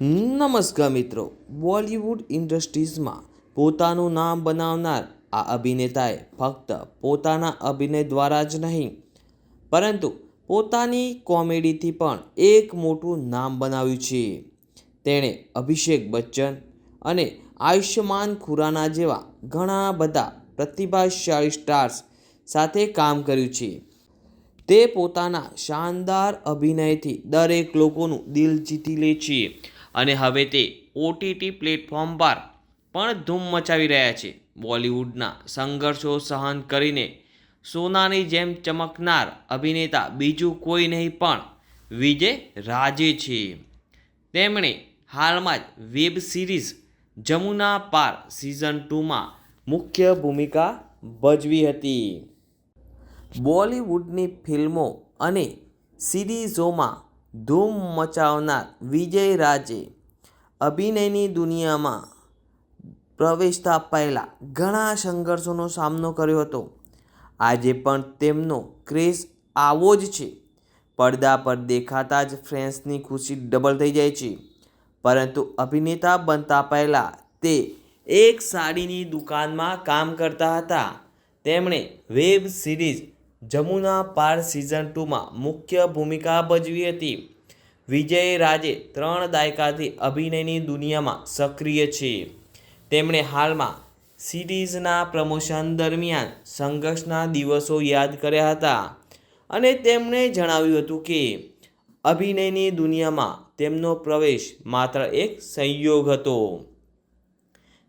નમસ્કાર મિત્રો. બોલિવૂડ ઇન્ડસ્ટ્રીઝમાં પોતાનું નામ બનાવનાર આ અભિનેતાએ ફક્ત પોતાના અભિનય દ્વારા જ નહીં, પરંતુ પોતાની કોમેડીથી પણ એક મોટું નામ બનાવ્યું છે. તેણે અભિષેક બચ્ચન અને આયુષ્યમાન ખુરાના જેવા ઘણા બધા પ્રતિભાશાળી સ્ટાર્સ સાથે કામ કર્યું છે. તે પોતાના શાનદાર અભિનયથી દરેક લોકોનું દિલ જીતી લે છે. અને હવે તે ઓટીટી પ્લેટફોર્મ પર પણ ધૂમ મચાવી રહ્યા છે. બોલિવૂડના સંઘર્ષો સહન કરીને સોનાની જેમ ચમકનાર અભિનેતા બીજું કોઈ નહીં પણ વિજય રાજે છે. તેમણે હાલમાં જ વેબ સિરીઝ જમુના પાર સિઝન ટુમાં મુખ્ય ભૂમિકા ભજવી હતી. બોલિવૂડની ફિલ્મો અને સિરીઝોમાં ધૂમ મચાવનાર વિજય રાજે અભિનયની દુનિયામાં પ્રવેશતા પહેલાં ઘણા સંઘર્ષોનો સામનો કર્યો હતો. આજે પણ તેમનો ક્રેઝ આવો જ છે. પડદા પર દેખાતા જ ફ્રેન્ડ્સની ખુશી ડબલ થઈ જાય છે. પરંતુ અભિનેતા બનતા પહેલાં તે એક સાડીની દુકાનમાં કામ કરતા હતા. તેમણે વેબ સિરીઝ જમુના પાર સિઝન ટુમાં મુખ્ય ભૂમિકા ભજવી હતી. વિજય રાજે ત્રણ દાયકાથી અભિનયની દુનિયામાં સક્રિય છે. તેમણે હાલમાં સિરીઝના પ્રમોશન દરમિયાન સંઘર્ષના દિવસો યાદ કર્યા હતા અને તેમણે જણાવ્યું હતું કે, અભિનયની દુનિયામાં તેમનો પ્રવેશ માત્ર એક સંયોગ હતો.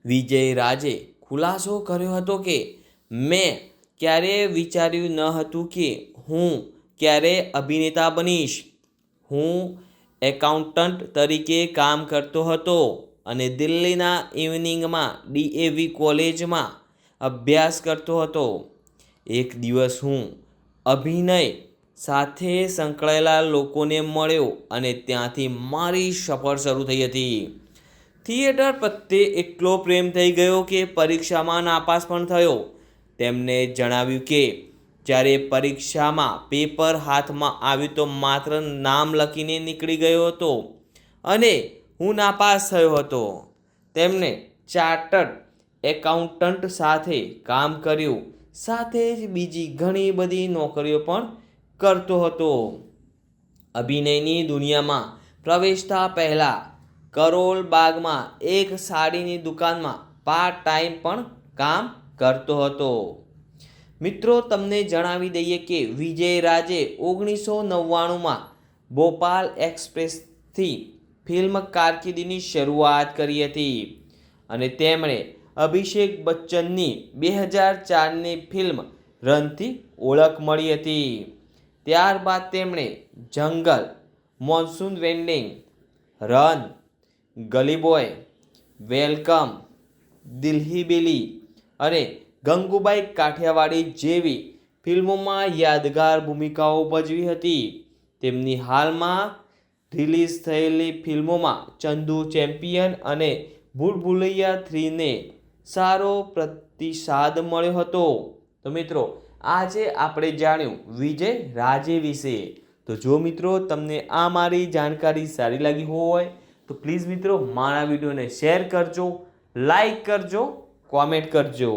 વિજય રાજે ખુલાસો કર્યો હતો કે, મેં ક્યારેય વિચાર્યું ન હતું કે હું ક્યારેય અભિનેતા બનીશ? હું એકાઉન્ટન્ટ તરીકે કામ કરતો હતો અને દિલ્હીના ઇવનિંગમાં ડીએવી કોલેજમાં અભ્યાસ કરતો હતો. એક દિવસ હું અભિનય સાથે સંકળાયેલા લોકોને મળ્યો અને ત્યાંથી મારી સફર શરૂ થઈ હતી. થિયેટર પ્રત્યે એટલો પ્રેમ થઈ ગયો કે પરીક્ષામાં નાપાસ પણ થયો. તેમને જણાવ્યું કે, જ્યારે પરીક્ષામાં પેપર હાથમાં આવ્યું તો માત્ર નામ લખીને નીકળી ગયો હતો અને હું નાપાસ થયો હતો. તેમણે ચાર્ટર્ડ એકાઉન્ટન્ટ સાથે કામ કર્યું, સાથે જ બીજી ઘણી બધી નોકરીઓ પણ કરતો હતો. અભિનયની દુનિયામાં પ્રવેશતા પહેલાં કરોલ બાગમાં એક સાડીની દુકાનમાં પાર્ટ ટાઈમ પણ કામ કરતો હતો. મિત્રો, તમને જણાવી દઈએ કે વિજય રાજે ઓગણીસો નવ્વાણુંમાં ભોપાલ એક્સપ્રેસથી ફિલ્મ કારકિર્દીની શરૂઆત કરી હતી અને તેમણે અભિષેક બચ્ચનની બે હજાર ચારની ફિલ્મ રનથી ઓળખ મળી હતી. ત્યારબાદ તેમણે jungle, monsoon wedding run Gully boy welcome, Delhi belly અને ગંગુબાઈ કાઠિયાવાડી જેવી ફિલ્મોમાં યાદગાર ભૂમિકાઓ ભજવી હતી. તેમની હાલમાં રિલીઝ થયેલી ફિલ્મોમાં ચંદુ ચેમ્પિયન અને ભૂલ ભૂલૈયા થ્રીને સારો પ્રતિસાદ મળ્યો હતો. તો મિત્રો, આજે આપણે જાણ્યું વિજય રાજે વિશે. તો જો મિત્રો, તમને આ મારી જાણકારી સારી લાગી હોય, તો પ્લીઝ મિત્રો, મારા વિડીયોને શેર કરજો, લાઈક કરજો કોમેન્ટ કરજો.